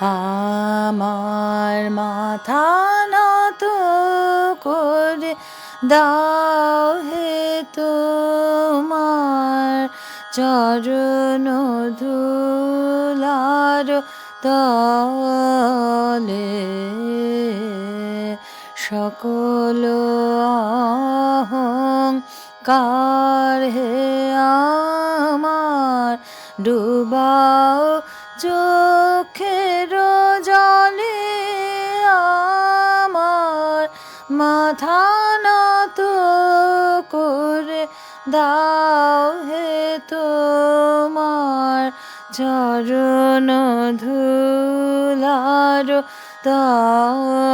আমার মাথা নত করে দাও হে তোমার চরণ ধুলার তলে। সকল অহংকার হে আমার, ডুবাও চোখের মাথা নত করে দাও হে তোমার চরণ ধুলার তলে।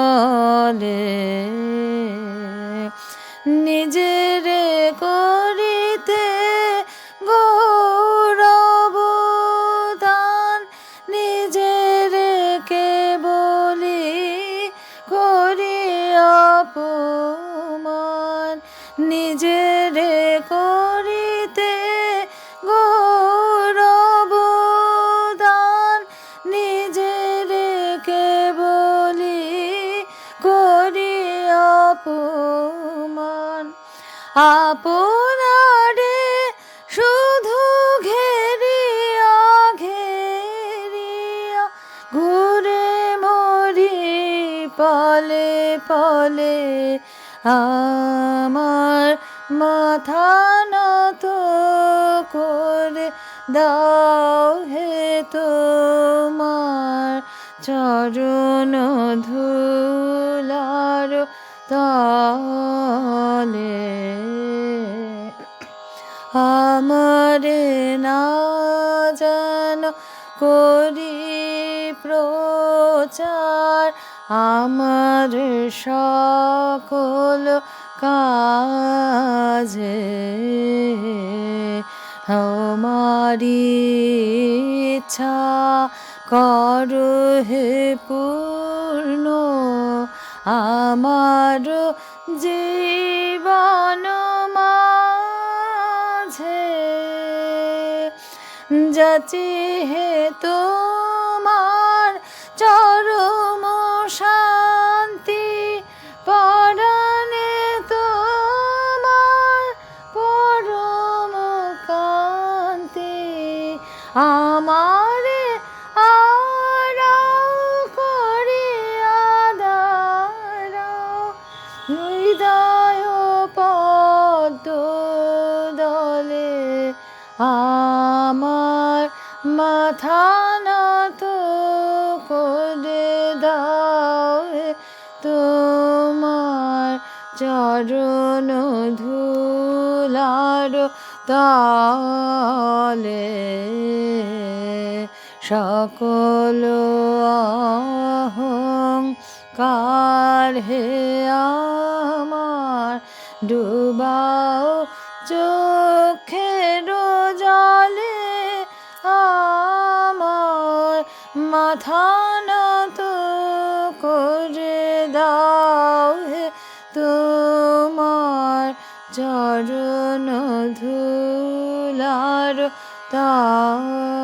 নিজের করিতে গৌরব দান, নিজের কে বলি করি অপমান? আপনারে শুধু ঘেরিয়া ঘেরিয়া ঘুরে মরি, পলে পলে আমার মাথা নত করে দাও হে তোমার চরণ ধুলার তলে। আমারে না যেন করি প্রচার আমার সকল কাজে আমারি ইচ্ছা কর হে পূর্ণ, আমার জীবন মাঝে যাচি হে তোমার আমার মাথা নত করে দাও তোমার চরণ ধুলার তলে। সকল অহংকার হে আমার। ডুবাও চোখের জলে আমার, মাথা নত করে দাও হে তোমার চরণ ধুলার তলে